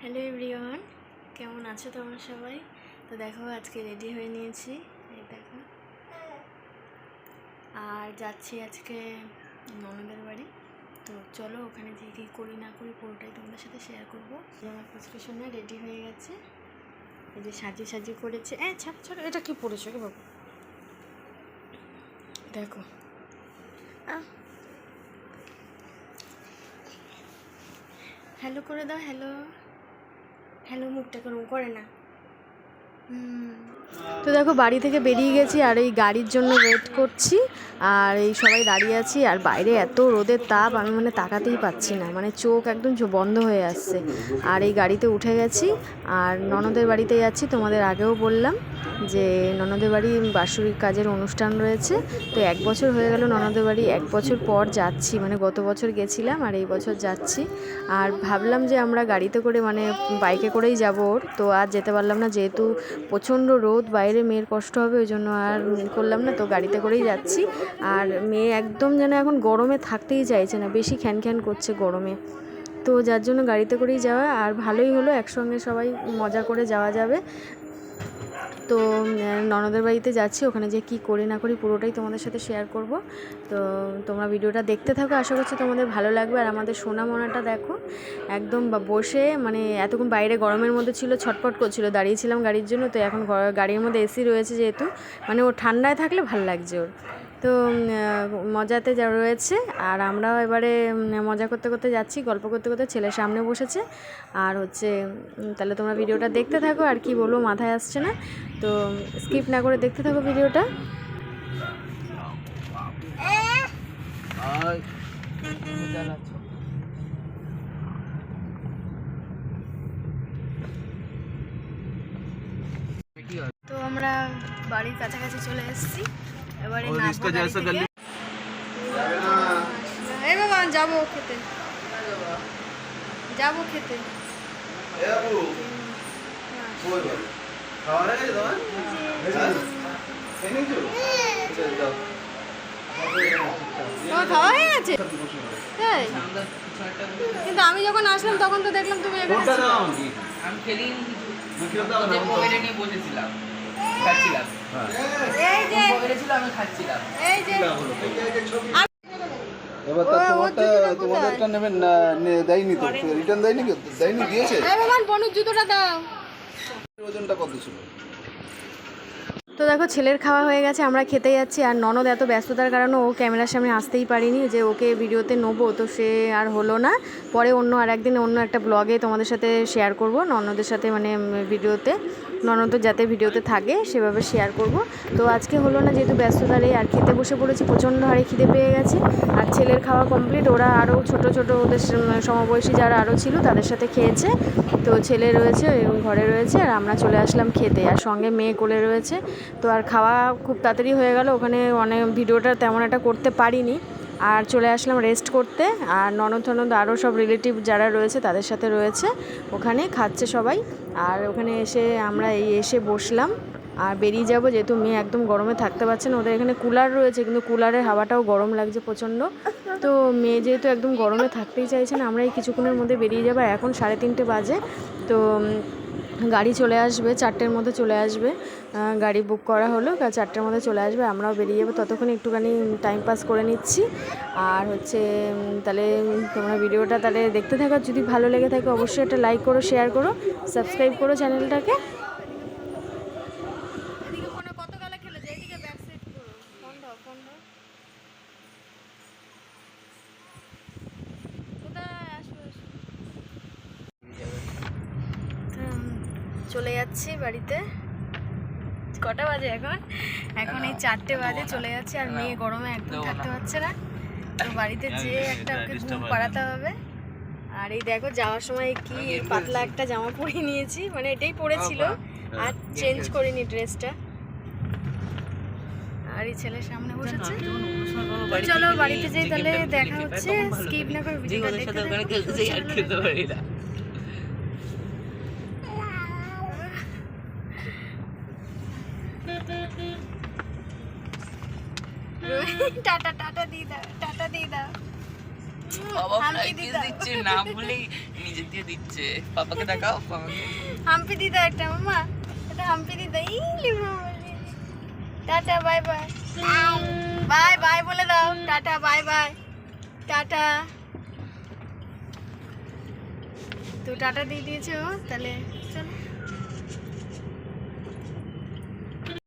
Hello everyone, কেমন আছো তোমরা সবাই? তো দেখো, আজকে রেডি হয়ে নিয়েছি। এই দেখো। আর যাচ্ছি আজকে ননদের বাড়ি। তো চলো, ওখানে যে কী করি না করি পুরোটাই তোমাদের সাথে শেয়ার করব। আমার পুচকুশনে রেডি হয়ে গেছে। এই যে সাজিয়ে সাজিয়ে করেছে। হ্যাঁ ছাপ ছাড় এটা কি পড়েছো রে বাবু। দেখো। হ্যালো করে দাও হ্যালো হ্যালো, মুখটা করুন করে না। তো দেখো, বাড়ি থেকে বেরিয়ে গেছি আর এই গাড়ির জন্য ওয়েট করছি। আর এই সবাই দাঁড়িয়ে আছি আর বাইরে এত রোদের তাপ, আমি মানে তাকাতেই পাচ্ছি না। মানে চোখ একদম বন্ধ হয়ে আসছে। আর এই গাড়িতে উঠে গেছি। আর ননদের বাড়িতে যাচ্ছি, তোমাদের আগেও বললাম। যে ননদের বাড়ি বাৎসরিক কাজের অনুষ্ঠান রয়েছে, তো এক বছর হয়ে গেল ননদের বাড়ি, এক বছর পর যাচ্ছি মানে গত বছর গেছিলাম আর এই বছর যাচ্ছি। আর ভাবলাম যে আমরা গাড়িতে করে মানে বাইকে করেই যাব ওর, তো আর যেতে পারলাম না যেহেতু প্রচণ্ড রোদ, বাইরে মেয়ের কষ্ট হবে, ওই জন্য আর করলাম না, তো গাড়িতে করেই যাচ্ছি। আর মেয়ে একদম যেন এখন গরমে থাকতেই চাইছে না, বেশি খ্যান খ্যান করছে গরমে। তো যার জন্য গাড়িতে করেই যাওয়া, আর ভালোই হলো, একসঙ্গে সবাই মজা করে যাওয়া যাবে। তো ননদের বাড়িতে যাচ্ছি। ওখানে যে কি করি না করি পুরোটাই তোমাদের সাথে শেয়ার করব। তো, তোমরা ভিডিওটা দেখতে থাকো। আশা করছি তোমাদের ভালো লাগবে। আর আমাদের সোনা মোনাটা দেখো, একদম বসে মানে এতক্ষণ বাইরে গরমের মধ্যে ছিল, ছটপট করছিল। দাঁড়িয়েছিলাম গাড়ির জন্য। তো এখন গাড়ির মধ্যে এসি রয়েছে যেহেতু মানে ও ঠান্ডায় থাকলে ভালো লাগছে ওর। তো মজাতে যা রয়েছে। আর আমরাও এবারে মজা করতে করতে যাচ্ছি গল্প করতে করতে ছেলের সামনে বসেছে। আর হচ্ছে তাহলে তোমরা ভিডিওটা দেখতে থাকো আর কি বলব মাথায় আসছে না। তো স্কিপ না করে দেখতে থাকো ভিডিওটা। তো আমরা বাড়ির কাছাকাছি চলে এসেছি। और নামবো इसका গাড়ি जैसा থেকে। गली এই বাবা যাবো খেতে যাবো খেতে তোমার খাওয়া হয়ে গেছে তাই কিন্তু আমি যখন আসলাম তখন তো দেখলাম তুমি এখানে ছিলে। আমি খেলিনি কিছু ওদের পকেটে নিয়ে বসেছিলাম খাচ্ছিলাম। এই যে পকেটে ছিল আমি খাচ্ছিলাম। এবার ও, তো তোমারটা তোমাদেরটা নেবেন না দেয়নি তো রিটার্ন দেয়নি কি? দেয়নি দিয়েছে? বনুর জুতোটা দাও। ওজনটা কত ছিল? তো দেখো, ছেলের খাওয়া হয়ে গেছে, আমরা খেতে যাচ্ছি। আর ননদ এত ব্যস্ততার কারণে ও ক্যামেরার সামনে আসতেই পারিনি যে ওকে ভিডিওতে নেব। তো সে আর হলো না। পরে অন্য আর একদিন অন্য একটা ব্লগে তোমাদের সাথে শেয়ার করব, ননদের সাথে মানে ভিডিওতে। ননদ যাতে ভিডিওতে থাকে, সেভাবে শেয়ার করব। তো আজকে হলো না, যেহেতু ব্যস্ততারে আর খেতে বসে পড়েছি, প্রচণ্ড হারে খিদে পেয়ে গেছে। খাওয়া কমপ্লিট ওরা আরও ছোট ছোট ওদের সমবয়সী যারা আরও ছিল, তাদের সাথে খেয়েছে। তো ছেলে রয়েছে ঘরে রয়েছে, আর আমরা চলে আসলাম খেতে। আর সঙ্গে মেয়ে কোলে রয়েছে। তো আর খাওয়া খুব তাড়াতাড়ি হয়ে গেল। ওখানে অনেক, ভিডিওটা তেমন একটা করতে পারিনি। আর চলে আসলাম রেস্ট করতে। আর ননদ টনদ আরও সব রিলেটিভ যারা রয়েছে তাদের সাথে রয়েছে। ওখানে খাচ্ছে সবাই। আর ওখানে এসে আমরা এই এসে বসলাম। আর বেরিয়ে যাব যেহেতু মেয়ে একদম গরমে থাকতে পারছে না। ওদের এখানে কুলার রয়েছে, কিন্তু কুলারের হাওয়াটাও গরম লাগছে প্রচণ্ড। তো মেয়ে যেহেতু একদম গরমে থাকতেই চাইছে না আমরা এই কিছুক্ষণের মধ্যে বেরিয়ে যাব। এখন সাড়ে তিনটে বাজে। তো গাড়ি চলে আসবে, চারটের মধ্যে চলে আসবে। গাড়ি বুক করা হলো চারটের মধ্যে চলে আসবে, আমরাও বেরিয়ে যাব। ততক্ষণ একটুখানি টাইম পাস করে নিচ্ছি। আর হচ্ছে তাহলে তোমরা ভিডিওটা তাহলে দেখতে থাকো। যদি ভালো লেগে থাকে, অবশ্যই একটা লাইক করো শেয়ার করো সাবস্ক্রাইব করো চ্যানেলটাকে কত গালা খেলে যায় এদিকে ব্যাক সাইড করো ফোন দাও ফোন দাও কোথায় আসব চলে যাচ্ছি বাড়িতে। কটা বাজে এখন? এখন এই চারটে বাজে চলে যাচ্ছে আর মেয়ে গরমে একদম থাকতে পারছে না। তো বাড়িতে যেয়ে একটা ওকে ঘুম পাড়াতে হবে। আর এই দেখো যাওয়ার সময় কি পাতলা একটা জামা পরে নিয়েছি। মানে এটাই পরেছিল আর চেঞ্জ করিনি ড্রেসটা। আর এই ছেলের সামনে বসেছে। চলো বাড়িতে যাই তাহলে দেখা হচ্ছে। স্কিপ না করে ভিডিওটা দেখতে আর খেলতে পারি না। টাটা টাটা দিয়ে দাও টাটা দিয়ে দাও। বাবা ফ্রাইড দিদা। দিচ্ছে না বলেই নিজে দিয়ে দিচ্ছে। পাপাকে দেখাও পাপাকে। হাম্পি দিদা একটা মামা এটা হাম্পি দিদা ই লিবো tata bye bye. Bye bye বলে দাও। Tata bye bye. টাটা। তো টাটা দিয়ে দিয়েছ তাহলে চলো।